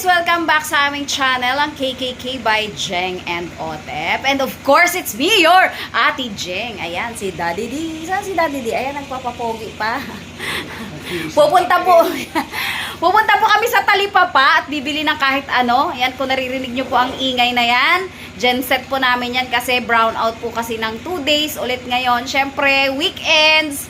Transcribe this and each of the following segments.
guys! Welcome back sa aming channel, ang KKK by Jeng and Otep. And of course, it's me, your Ate Jeng. Ayan, si Daddy D. Saan si Daddy D? Ayan, nagpapapogi pa. Pupunta po. Pupunta po kami sa Talipapa at bibili ng kahit ano. Ayan, kung naririnig nyo po ang ingay na yan. Genset po namin yan kasi brown out po kasi ng 2 days ulit ngayon. Siyempre, weekends.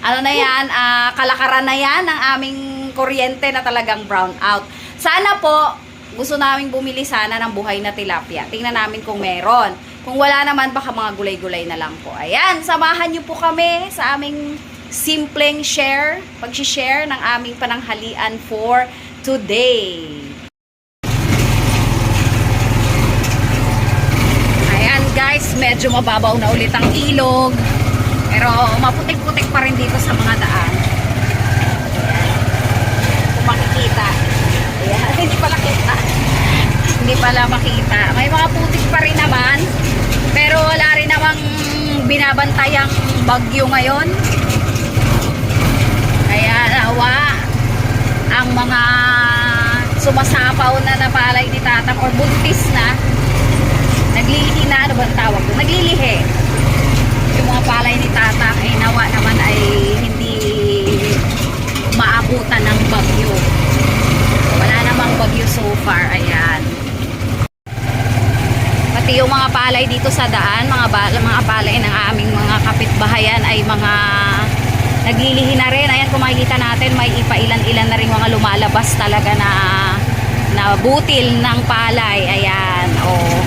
Ano na yan, ah, kalakaran na yan ng aming kuryente na talagang brown out. Sana po, gusto namin bumili sana ng buhay na tilapia. Tingnan namin kung meron. Kung wala naman, baka mga gulay-gulay na lang po. Ayan, samahan niyo po kami sa aming simpleng share, pag-share ng aming pananghalian for today. Ayan guys, medyo mababaw na ulit ang ilog. Pero maputik-putik pa rin dito sa mga daan. Kung makikita. Hindi pala kita. Hindi pala makita. May mga putik pa rin naman. Pero wala rin namang binabantayang bagyo ngayon. Kaya nawa ang mga sumasapaw na napalay ni tatang or buntis na naglilihi na ano bang tawag doon? Naglilihi. Yung mga palay ni tatang ay nawa naman ay hindi maabutan ng bagyo. Namang bagyo so far. Ayan. Pati yung mga palay dito sa daan, mga, ba- mga palay ng aming mga kapitbahayan ay mga naglilihi na rin. Ayan, kung natin, may ipailan-ilan na rin mga lumalabas talaga na na butil ng palay. Ayan, oh.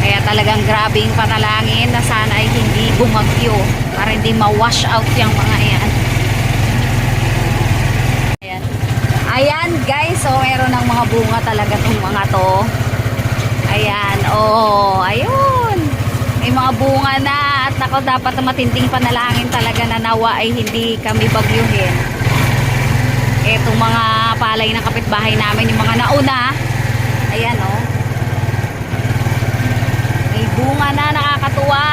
Kaya talagang grabing panalangin na sana ay hindi bumagyo para hindi ma-wash out yung mga yan. Ayan. Ayan guys, so meron ng mga bunga talaga tong mga to. Ayan, oh, ayun. May mga bunga na at ako dapat matinding panalangin talaga na nawa ay hindi kami bagyuhin. Etong mga palay ng kapitbahay namin, yung mga nauna. Ayan, oh. May bunga na nakakatuwa.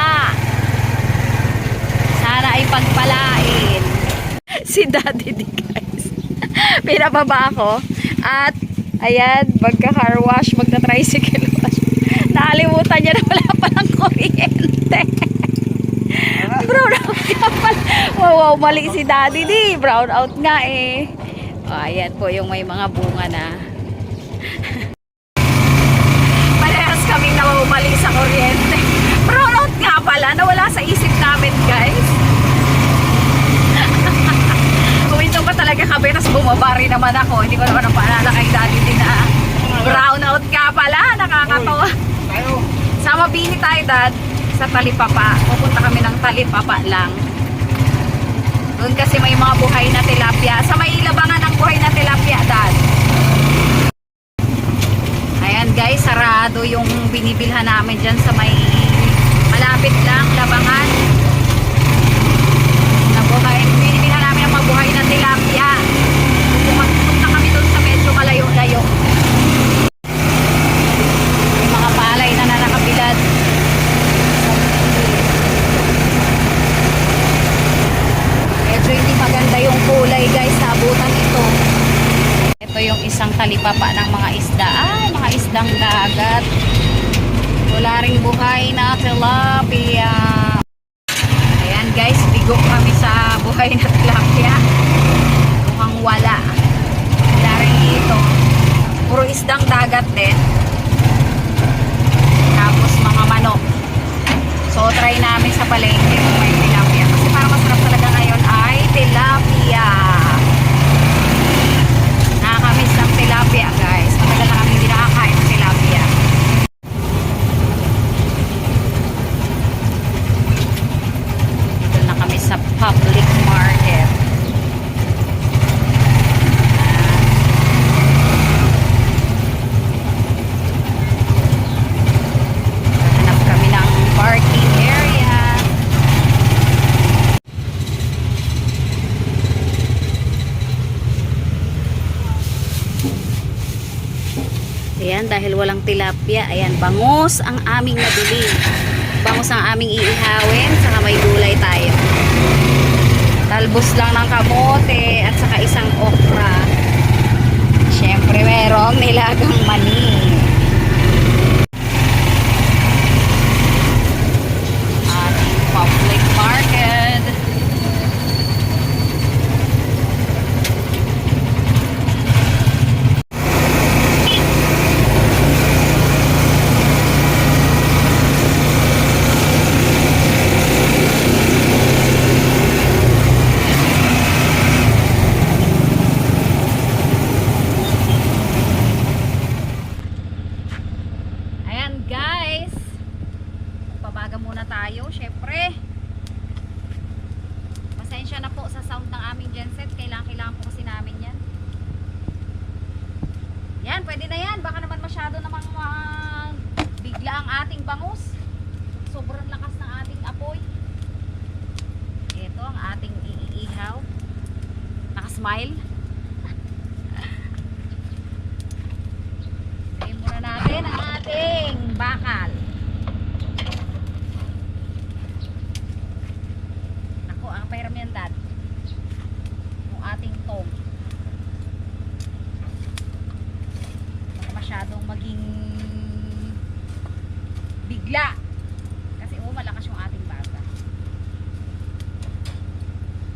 Sana ay pagpalain. si Daddy di guys. Pinababa ako. At, ayan, magka-car wash, magta-tricycle wash. Nakalimutan niya na wala palang kuryente. Brown out nga pala. Wow, wow, mali si Daddy di. Brown out nga eh. O, ayan po yung may mga bunga na. Parehas kaming namumali sa kuryente. Brown out nga pala, nawala sa isip namin guys. Huminto pa talaga kami, tapos bumaba rin naman ako. Hindi ko naman ang paalala kay daddy din na brown out nga pala, nakakatawa. Sa Mabini tayo dad, sa Talipapa. Pupunta kami ng Talipapa lang. Doon kasi may mga buhay na tilapia. Sa may labangan ng buhay na tilapia dad. Ayan guys, sarado yung binibilhan namin dyan sa may malapit lang, labangan. Na buhay, binibilhan namin ang mga buhay na tilapia. Pumunta kami doon sa medyo malayo-layo. May mga palay na nanakabilad. Medyo hindi maganda yung kulay guys, nabutan ito. Ito yung isang talipapa ng mga isda. Ay, mga isdang dagat. Wala ring buhay na tilapia. Ayan guys, bigo kami sa buhay na tilapia. Mukhang wala. Wala rin dito. Puro isdang dagat din. Tapos mga manok. So, try namin sa palengke kung may tilapia. Kasi parang masarap talaga ngayon ay tilapia. Nakakamiss ng tilapia, guys. Matagal na kami hindi nakakain ng tilapia. Dito na kami sa public market. Hanap kami ng parking area. Ayan, dahil walang tilapia, ayan, bangus ang aming nabili. Bangus ang aming iihawin, saka may gulay tayo. Talbos lang ng kamote at saka isang okra. Siyempre, Primerong nilagang mani. Ating public market. Ayan guys. Muna tayo, syempre. Pasensya na po sa sound ng aming genset. Kailangan, kailangan po kasi namin yan. Yan, pwede na yan. Baka naman masyado namang uh, bigla ang ating bangus. Sobrang lakas ng ating apoy. Ito ang ating iihaw. Nakasmile. Tayin muna natin ang ating bakal. Nako, ang pairam yan dad. Yung ating tong. Baka masyadong maging bigla. Kasi oh, malakas yung ating bata.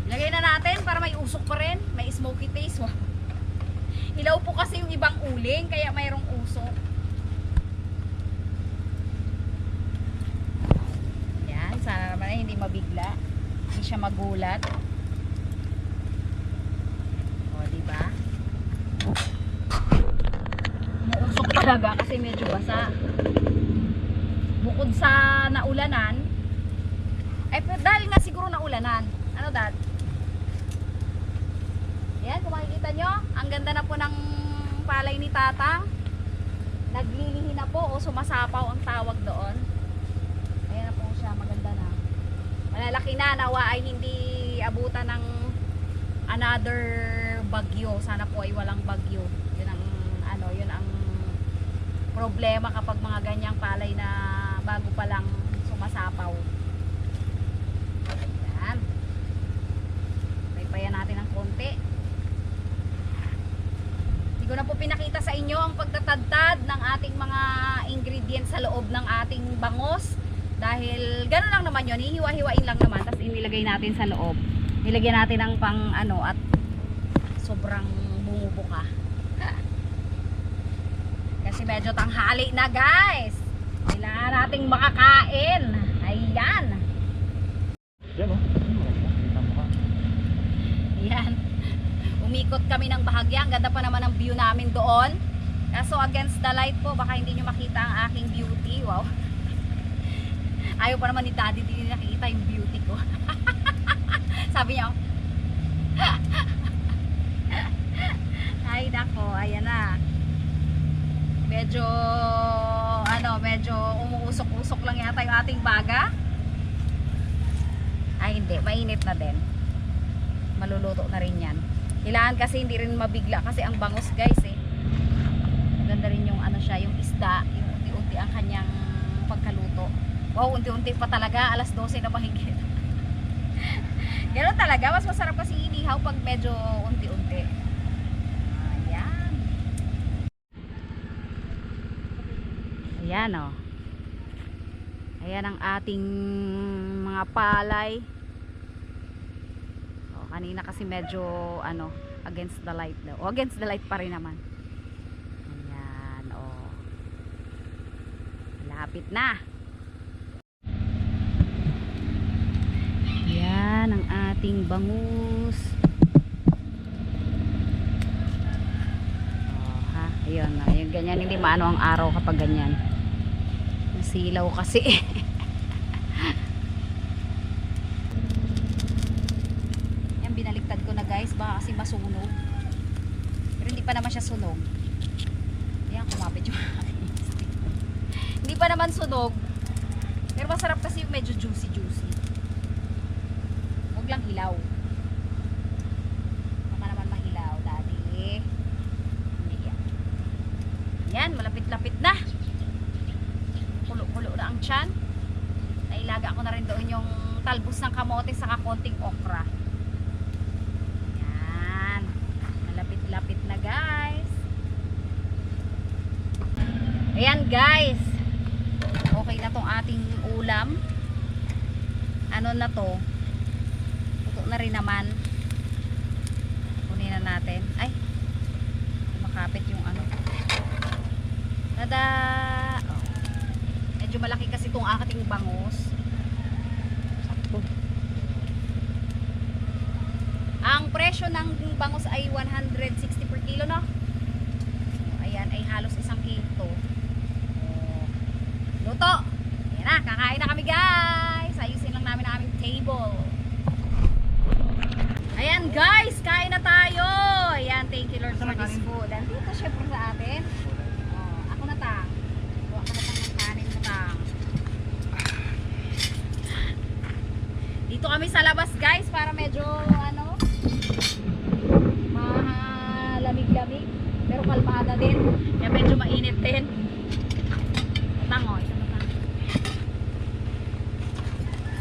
Ilagay na natin para may usok pa rin. May smoky taste. Wow. Hilaw po kasi yung ibang uling, kaya mayroong usok. Yan, sana naman ay hindi mabigla. Hindi siya magulat. O, di ba? Umuusok talaga kasi medyo basa. Bukod sa naulanan, ay pero dahil nga siguro naulanan. Ano dad? Yan, kung makikita nyo, ang ganda na po ng palay ni Tatang. Naglilihi na po o sumasapaw ang tawag doon. Ayan na po siya, maganda na. Malalaki na, nawa ay hindi abutan ng another bagyo. Sana po ay walang bagyo. Yun ang, ano, yun ang problema kapag mga ganyang palay na bago pa lang sumasapaw. Yan. Paypayan natin ng konti. Hindi ko na po pinakita sa inyo ang pagtatadtad ng ating mga ingredients sa loob ng ating bangos. Dahil gano'n lang naman yun, hihiwa-hiwain lang naman, tapos inilagay natin sa loob. Nilagyan natin ng pang ano at sobrang bumubuka. Kasi medyo tanghali na guys. Kailangan nating makakain. Ayan. Yan o. Kita mo ka. Ayan. Umikot kami ng bahagya. Ang ganda pa naman ng view namin doon. Kaso against the light po, baka hindi nyo makita ang aking beauty. Wow. Ayaw pa naman ni daddy, hindi nakikita yung beauty ko. Sabi niya, ay nako, ayan na. Medyo, ano, medyo umuusok-usok lang yata yung ating baga. Ay hindi, mainit na din maluluto na rin yan. Kailangan kasi hindi rin mabigla kasi ang bangus guys eh. Maganda rin yung ano siya, yung isda, yung unti-unti ang kanyang pagkaluto. Wow, unti-unti pa talaga, alas 12 na mahigit. Ganun talaga, mas masarap kasi inihaw pag medyo unti-unti. Ayan. Ayan o. Oh. Ayan ang ating mga palay. O, kanina kasi medyo ano, against the light daw. O, against the light pa rin naman. Ayan, o. Lapit na. Yan ang ating bangus. Oh, ha? Ayun, ayun, ganyan. Hindi maano ang araw kapag ganyan. Nasilaw kasi. Yan, binaliktad ko na guys. Baka kasi masunog. Pero hindi pa naman siya sunog. Yan, kumapit yung Hindi pa naman sunog. Pero masarap kasi medyo juicy-juicy. Huwag lang hilaw. Baka naman mahilaw, daddy. Hindi yan. Yan, malapit-lapit na. Kulo-kulo na ang tiyan. Nailaga ko na rin doon yung talbos ng kamote sa konting okra. Yan. Malapit-lapit na guys. Ayan guys. Okay na tong ating ulam. Ano na to? Puto na rin naman. Kunin na natin. Ay. Makapit yung ano. Tada! Oh. Medyo malaki kasi itong ating bangus. Sakto. Ang presyo ng bangus ay 160 per kilo, no? Ayan, ay halos isang kilo. Oh. Luto! Na, kakain na kami guys! Ayusin lang namin ang aming table. Ayan guys, kain na tayo! Ayan, thank you Lord for this food. Andito syempre sa atin. Oh, ako na tang. Kuha ka na tang ng kanin mo tang. Dito kami sa labas guys para medyo ano malamig-lamig pero kalmada din. Kaya medyo mainit din. Tango, ito na tango.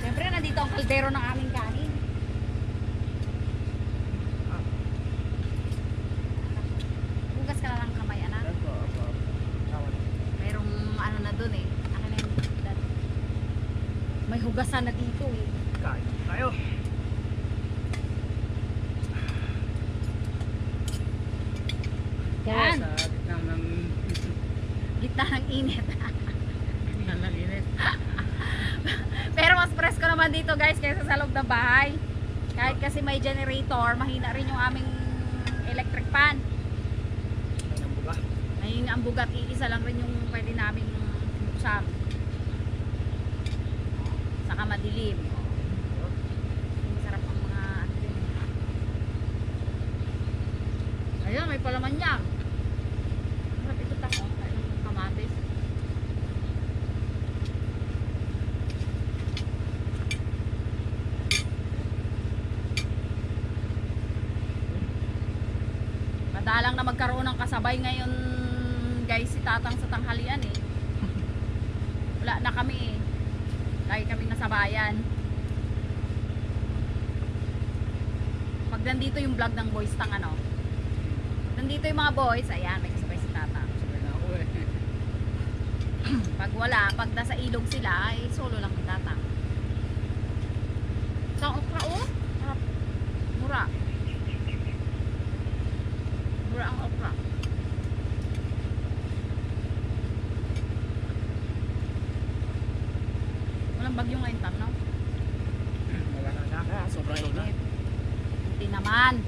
Siyempre kaldero ng aming kanin. Hugas ka na lang kamay, anak. Merong ano na dun eh. Akin na yung. May hugasan na dito eh. Kain tayo. Yan. Sa gitna ng... Gitna ng init. Gitna ng init. Mas presko naman dito guys kaysa sa loob ng bahay. Kahit kasi may generator, mahina rin yung aming electric pan. Ano ang bugat, iisa lang rin yung pwede naming buksan. Saka madilim. Sarap ang mga. Ayun, may palaman niya. Sarap ito tako. Ayun, kamatis. Madalang na magkaroon ng kasabay ngayon guys si Tatang sa tanghalian eh. Wala na kami eh. Lagi kami nasa bayan. Pag nandito yung vlog ng boys tang ano. Nandito yung mga boys, ayan, may kasabay si Tatang. Eh. Pag wala, pag nasa ilog sila, ay solo lang yung Tatang. Sa okra oh. Sarap. Mura. Mura ang okra. Walang bagyo ngayon tam, no? Wala na Sobrang init. Hindi naman.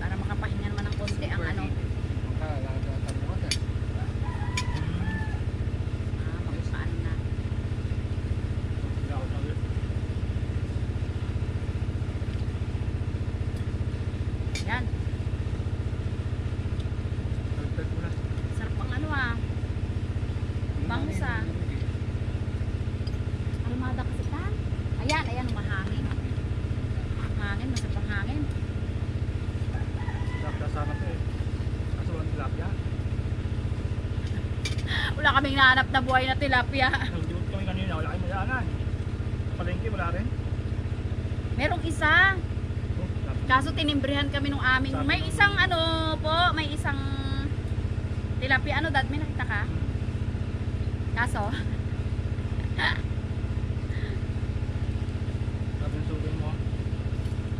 Para makapahinga naman ng konti ang ano. Makalagatan mo ka. Ah, makusaan na. Daw na ulit. Yan. Tagtag mo na. Sarap ang ano ah. Bangus, ah. Almada kasi tan. Ayan, ayan, mahangin. Hangin, masarap ang hangin. Sarap na sana to eh. Kaso walang tilapia. Wala kaming nahanap na buhay na tilapia. Nag-duot kami kanina. Wala kayong mayangan. Sa palengke wala rin. Merong isa. Kaso tinimbrihan kami nung aming, may isang ano po, may isang tilapia. Ano dad, may nakita ka? Kaso, Sabi ng suling mo.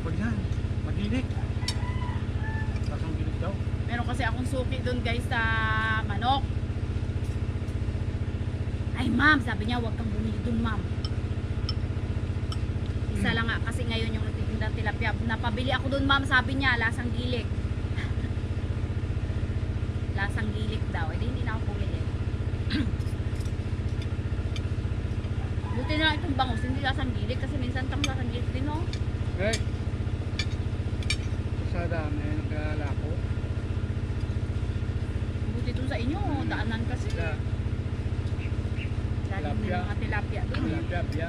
Huwag yan. Magilik. Tapos ang gilig daw. meron kasi akong suki doon guys sa manok. Ay ma'am, sabi niya huwag kang bumili doon ma'am. Isa lang nga kasi ngayon yung nagtitinda tilapia. Napabili ako doon ma'am, sabi niya lasang gilik. lasang gilik daw. Eh di hindi na ako bumili. Buti na itong bangus, hindi lasang gilik kasi minsan tang lasang gilik din no. Eh. Sa dami naglalako. Buti doon sa inyo, daanan kasi. Sa Din Tilapia. mga tilapia doon. eh. tilapia.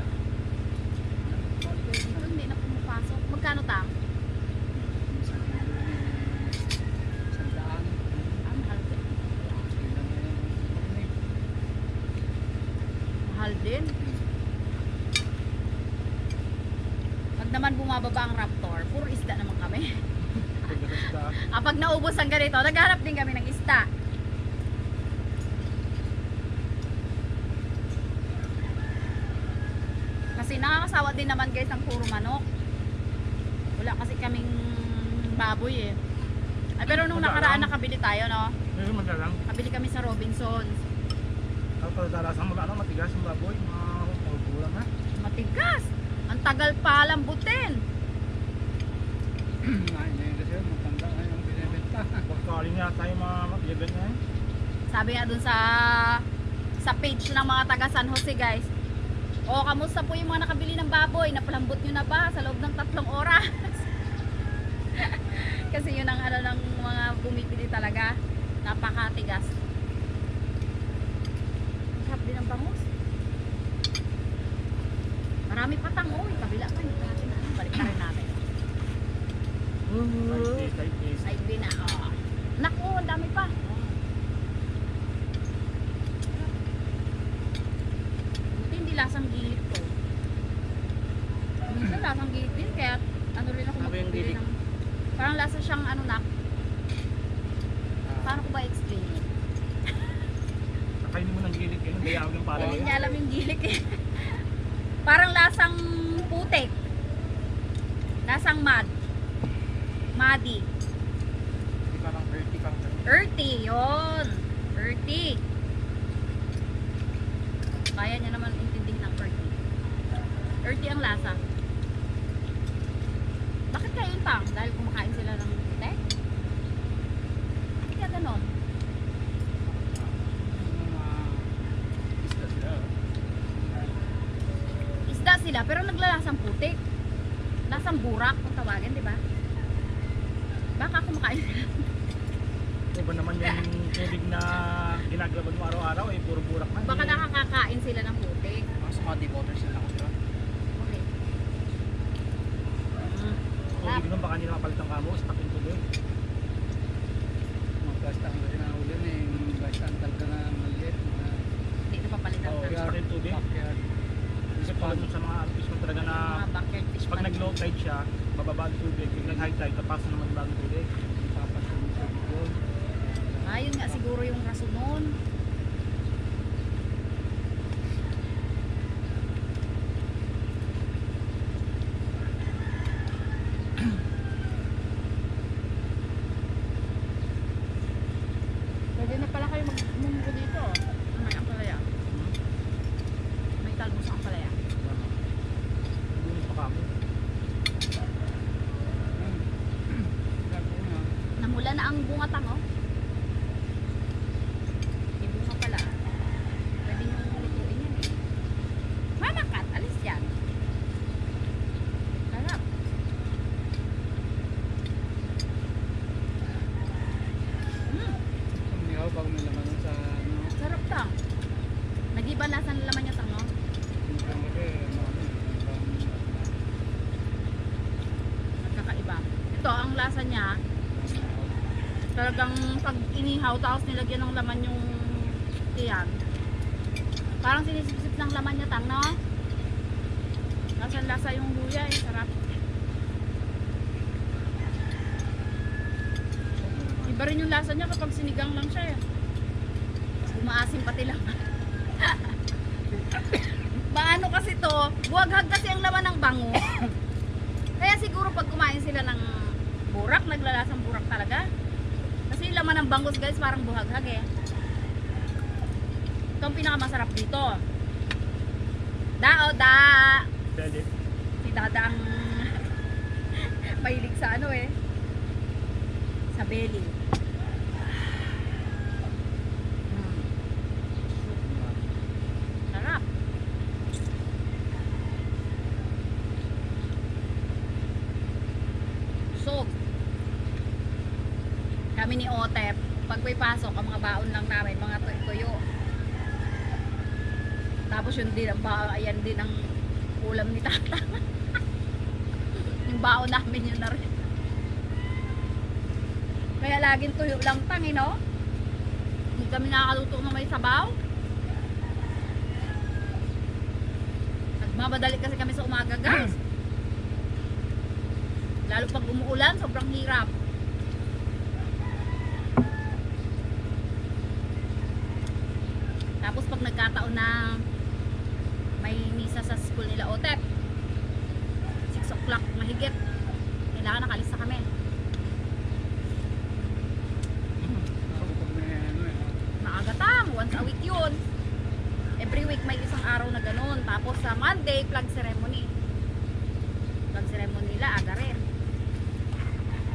Dito hindi na pumapasok. Magkano tam? Sandaan. Ah, mahal din. Mahal din. Pag naman bumababa ang raptor, puro isda naman kami. Basta. Kapag naubos ang ganito, naghanap din kami ng ista. Kasi nakakasawa din naman guys ang puro manok. Wala kasi kaming baboy eh. Ay, pero nung nakaraan nakabili tayo, no? Ngayon madalang. Kabili kami sa Robinsons. Tapos darasan mo ano, matigas yung baboy. Magulang na. Matigas! Ang tagal pa niya eh. Sabi nga dun sa sa page ng mga taga San Jose guys. O, kamusta po yung mga nakabili ng baboy? Napalambot nyo na ba sa loob ng tatlong oras? Kasi yun ang ano ng mga bumibili talaga. Napakatigas. Sarap din ang bangus. Marami pa tangoy. Kabila pa. Hindi natin na. Balik na rin natin. Side na. Oh. Naku, ang dami pa. Buti hindi lasang gilip to. Minsan lasang gilip din, kaya ano rin ako Ano ba yung magbili gilip? ng... Parang lasa siyang ano na, paano ko ba explain it? Nakainin mo ng gilid yun. Bayawag yung parang Hindi niya alam yung gilik eh. Parang lasang putik. Lasang mad. Madi. Hindi parang 30 kang Earthy, yon. Earthy. Kaya niya naman intindihin ng earthy. Earthy ang lasa. Bakit kaya yun pang? Dahil kumakain sila ng putek? Bakit kaya ganon? mga isda sila. Sila, pero naglalasang putik. Lasang burak kung tawagin, di ba? Baka kumakain sila. Iba naman yung tubig na ginaglaban mo araw-araw eh. Puro burak na. Baka eh. nakakakain sila ng putik. Mga sumati water sila ako sila. Okay. Mm. O, hindi naman baka hindi na mapalit ang kamo. Stuck yung tubig. Mga basta ang kasi nahuli na yung basta ang talaga na maliit. Mga Hindi na papalitan Oo, ng stuck yung tubig. backyard. Kasi pala dun sa mga artist mo talaga na mga backyard fish pag pond. nag low tide siya, bababa ang tubig. Pag nag high tide, tapos naman yung bagong tubig. Tapos yung tubig doon. Ah, yun nga siguro yung rason nun. Pwede na pala kayo magmunggo dito. oh. May ampalaya. May talbos ang ampalaya. Hindi pa kamo. Hmm. Gago na. Namula na ang bunga tango. May bunga pala. Pwede nyo lutuin yan eh. Mama kat, alis yan. Sarap. Mm, Umihaw pag may laman nun sa ano. sarap tang. Nag-iba lasa ng laman niya tango. Yung kamari, marami. Nagkakaiba. Ito, ang lasa niya, talagang pag inihaw tapos nilagyan ng laman yung tiyan. Parang sinisipsip ng laman niya tang, no? Lasa lasa yung luya eh, sarap. Iba rin yung lasa niya kapag sinigang lang siya eh. Umaasim pati lang. Paano kasi to? Buwaghag kasi ang laman ng bango. Kaya siguro pag kumain sila ng burak, naglalasang burak talaga. Kasi yung laman ng bangus guys, parang buhaghag eh. Ito ang pinakamasarap dito. Dao, da! Pwede. Si Dada ang mahilig sa ano eh. Sa belly. Mm. Sarap. So, kami ni Otep, pag may pasok, ang mga baon lang namin, mga tuyo. Tapos yun din, ba, ayan din ang ulam ni Tata. yung baon namin yun na rin. Kaya laging tuyo lang tang, eh, no? Hindi kami nakakaluto na may sabaw. Nagmamadali kasi kami sa umaga, guys. Lalo pag umuulan, sobrang hirap. Pag nagkataon na may misa sa school nila OTEP 6 o'clock mahigit. Kailangan nakalis na kami. Maagatang once a week yun. Every week may isang araw na ganun. Tapos sa Monday flag ceremony. Flag ceremony nila aga rin.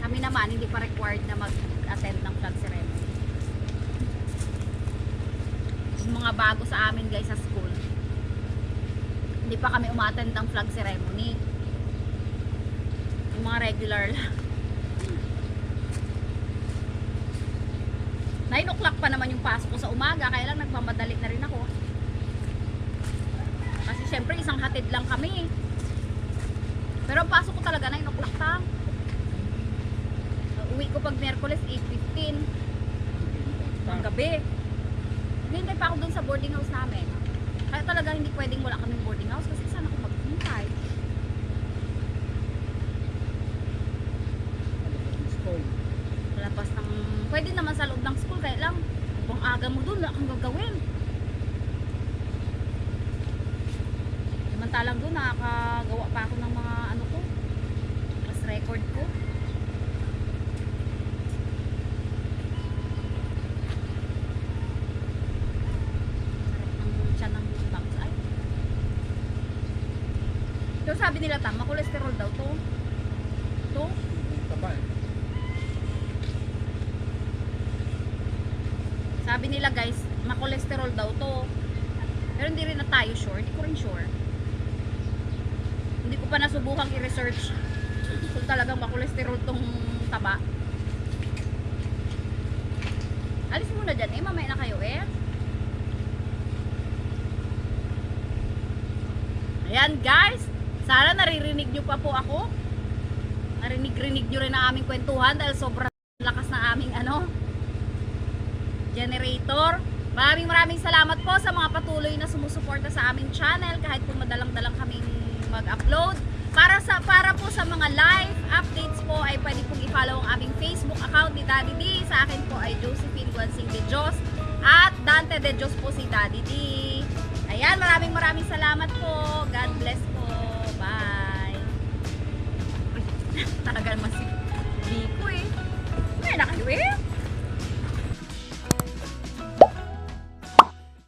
Kami naman hindi pa required na mag-attend ng flag ceremony yung mga bago sa amin guys sa school hindi pa kami umattend ng flag ceremony yung mga regular lang 9 o'clock pa naman yung pasok ko sa umaga, kaya lang nagmamadali na rin ako. Kasi syempre isang hatid lang kami. Pero ang pasok ko talaga 9 o'clock tang. Uwi ko pag Merkules 8.15 ng gabi. Hintay pa ako dun sa boarding house namin. Kaya talaga hindi pwedeng wala kaming boarding house kasi saan ako maghintay. School. Labas ng, pwede naman sa loob ng school, kaya lang, kung aga mo dun, wala kang gagawin. Samantalang doon, nakakagawa pa ako ng mga ano ko, class record ko. Sarap ng tiyan ng bangs ay. Pero sabi nila, tama, cholesterol daw to. To? Taba eh. Sabi nila guys, makolesterol daw to. Pero hindi rin na tayo sure. Hindi ko rin sure. Hindi ko pa nasubukang i-research kung talagang makolesterol tong taba. Alis muna dyan eh. Mamaya na kayo eh. Ayan guys. Sana naririnig nyo pa po ako. Narinig-rinig nyo rin ang aming kwentuhan dahil sobrang lakas na aming ano, generator. Maraming maraming salamat po sa mga patuloy na sumusuporta sa aming channel kahit po madalang-dalang kaming mag-upload. Para sa para po sa mga live updates po ay pwede pong i-follow ang aming Facebook account ni Daddy D. Sa akin po ay Josephine Guansing de Dios at Dante de Dios po si Daddy D. Ayan, maraming maraming salamat po. God bless po. Talaga naman si Nico eh. May na eh.